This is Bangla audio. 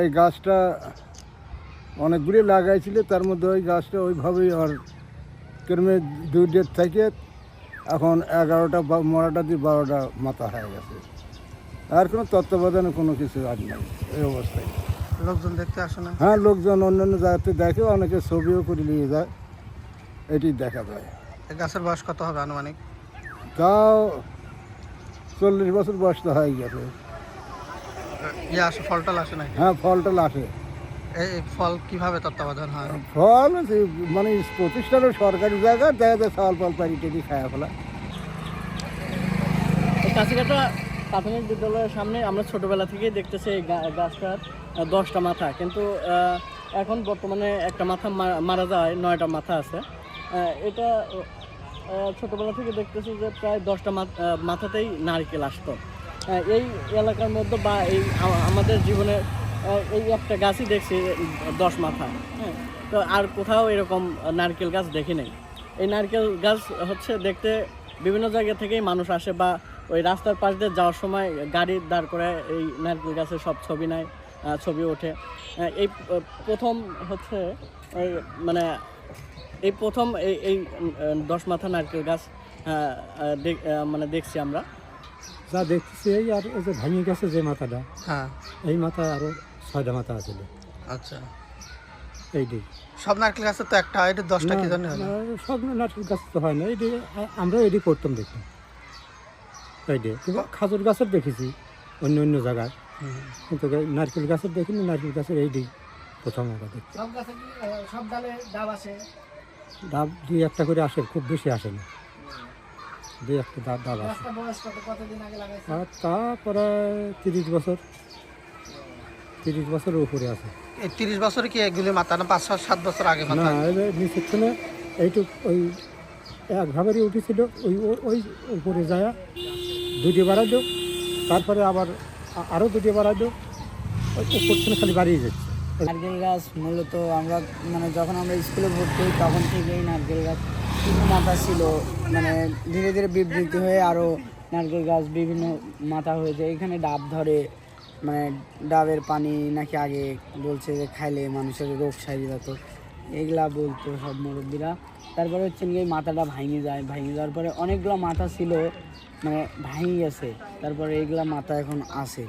এই গাছটা অনেকগুলি লাগাইছিল তার মধ্যে ওই গাছটা ওইভাবেই আর ক্রমে দুই ডেট থেকে এখন এগারোটা বা মরাটা দিয়ে বারোটা মাথা হয়ে গেছে। আর কোনো তত্ত্বাবধানে কোনো কিছু আর নাই এই অবস্থায়। লোকজন দেখতে আসে না? হ্যাঁ লোকজন অন্যান্য জায়গাতে দেখে অনেকে ছবিও করে নিয়ে যায় এটি দেখা যায়। গাছের বয়স কত হবে আনুমানিক? তাও চল্লিশ বছর বয়স তো হয়ে গেছে। ইয়ে আসে ফল টল আসে নাকি? হ্যাঁ ফল টল আসে। এই এই ফল কীভাবে তত্ত্বাবধান হয়? ফল মানে প্রতিষ্ঠানের সরকারি জায়গা দেখা যায় চাল ফল পারি টেরি খায়া ফেলা। কাছিকাটা প্রাথমিক বিদ্যালয়ের সামনে আমরা ছোটবেলা থেকেই দেখতেছি এই গাছটার দশটা মাথা। কিন্তু আহ, এখন বর্তমানে একটা মাথা মারা যায় নয়টা মাথা আছে। আহ, এটা ছোটবেলা থেকে দেখতেছি যে প্রায় দশটা মাথ- মাথাতেই নারকেল আসতো। এই এলাকার মধ্যে বা এই আমাদের জীবনে এই একটা গাছই দেখছি দশ মাথা হ্যাঁ? তো আর কোথাও এরকম নারকেল গাছ দেখি নাই। এই নারকেল গাছ হচ্ছে দেখতে বিভিন্ন জায়গা থেকেই মানুষ আসে বা ওই রাস্তার পাশ দিয়ে যাওয়ার সময় গাড়ি দাঁড় করে এই নারকেল গাছের সব ছবি নেয় ছবি ওঠে। এই প্রথম হচ্ছে মানে এই প্রথম এই এই দশ মাথা নারকেল গাছ মানে দেখছি আমরা। যা দেখতেছি এই আর এই যে ভাঙে গেছে যে মাথাটা হ্যাঁ। এই মাথা আরও ছয়টা মাথা আছিল আচ্ছা। এই দিক সব নারকেল গাছের তো একটা এটা দশটা কি জন্য হলো? সব নারকেল গাছ তো হয় না আমরা এটি করতাম দেখি কিন্তু খাজুর গাছের দেখেছি অন্য অন্য জায়গায়। কিন্তু এই নারকেল গাছের দেখিনি নারকেল গাছের এই দিক প্রথম আমরা দেখি সব গাছে সব ডালে ডাব আসে? ডাব দুই একটা করে আসে খুব বেশি আসে না। দুই একটা কতদিন আগে লাগাইছে আর তারপরে তিরিশ বছর। তিরিশ বছরের উপরে আছে। এই তিরিশ বছরে কি এগুলি মাথা না পাঁচ সাত বছর আগে না নিচের থেকে এইটুক ওই একভাবেরই উঠেছিল ওই ওই উপরে যায় দুটি বাড়াইলো তারপরে আবার আরও দুটি বাড়াইলো ওই উপর থেকে খালি বাড়িয়ে যাচ্ছে। নারকেল গাছ মূলত আমরা মানে যখন আমরা স্কুলে ভর্তি হই তখন থেকেই নারকেল গাছ মাথা ছিল মানে ধীরে ধীরে বিবৃতি হয়ে আরও নারকেল গাছ বিভিন্ন মাথা হয়েছে। এখানে ডাব ধরে মানে ডাবের পানি নাকি আগে বলছে যে খাইলে মানুষের রোগ সারিয়ে যেত এগুলা বলতো সব মুরব্বীরা। তারপরে হচ্ছে এই মাথাটা ভাঙে যায়, ভাঙে যাওয়ার পরে অনেকগুলো মাথা ছিল মানে ভাঙে গেছে। তারপরে এইগুলা মাথা এখন আছে।